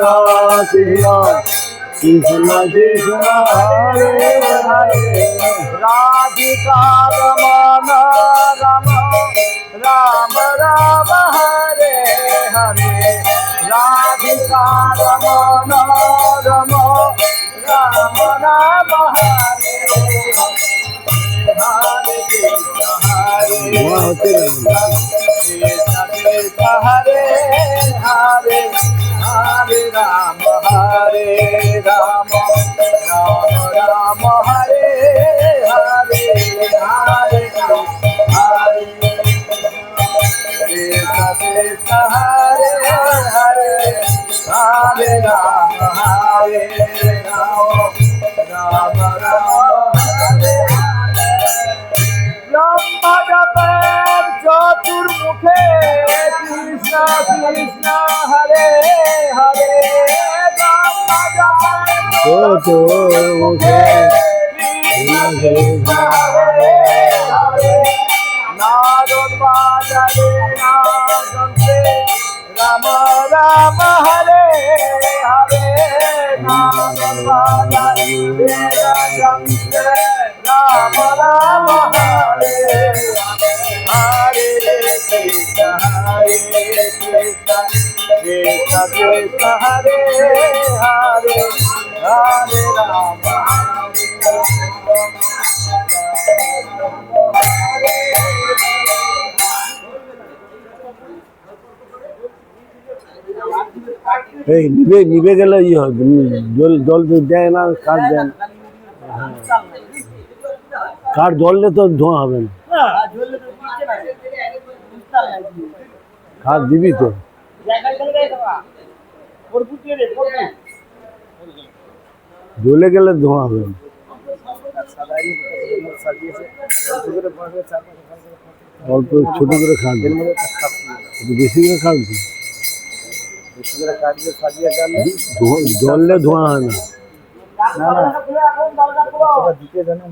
কৃষ্ণ কৃষ্ণ কৃষ্ণ হরে হরে। রাধিকা রমণ রম রাম রাম হরে হরে। রাধিকা রমণ রম রাম রাম হরে। হরে কৃষ্ণ হরে কৃষ্ণ কৃষ্ণ হরে হরে। রাম হরে রাম রাম রাম হরে হরে হরে হরে কৃষ্ণ হরে হরে হরে রাম হরে রাম রাম রাম হরে ব্রহ্মজপের চতুর্মুখে কৃষ্ণ হরে হরে মুখে কৃষ্ণ হরে হরে। নারদ বাজারে নাগন্তে রাম রাম হরে হরে। নারদ বাজারে নাগন্তে রাম রাম হরে হরে। কৃষ্ণ হরে কৃষ্ণ কৃষ্ণ কৃষ্ণ হরে হরে হরে রাম এই নিবে নিবে গেলে ই হবে জল জল তো দেয় না কাঠ দেন কাঠ জ্বললে তো ধোঁয়া হবে না। কাঠ দিবি তো। জ্বলে গেলে ধোঁয়া হবে। অল্প ছোট করে খাবে বেশি করে খাবে জ্বললে ধোঁয়া হয় না। দিতে জানেন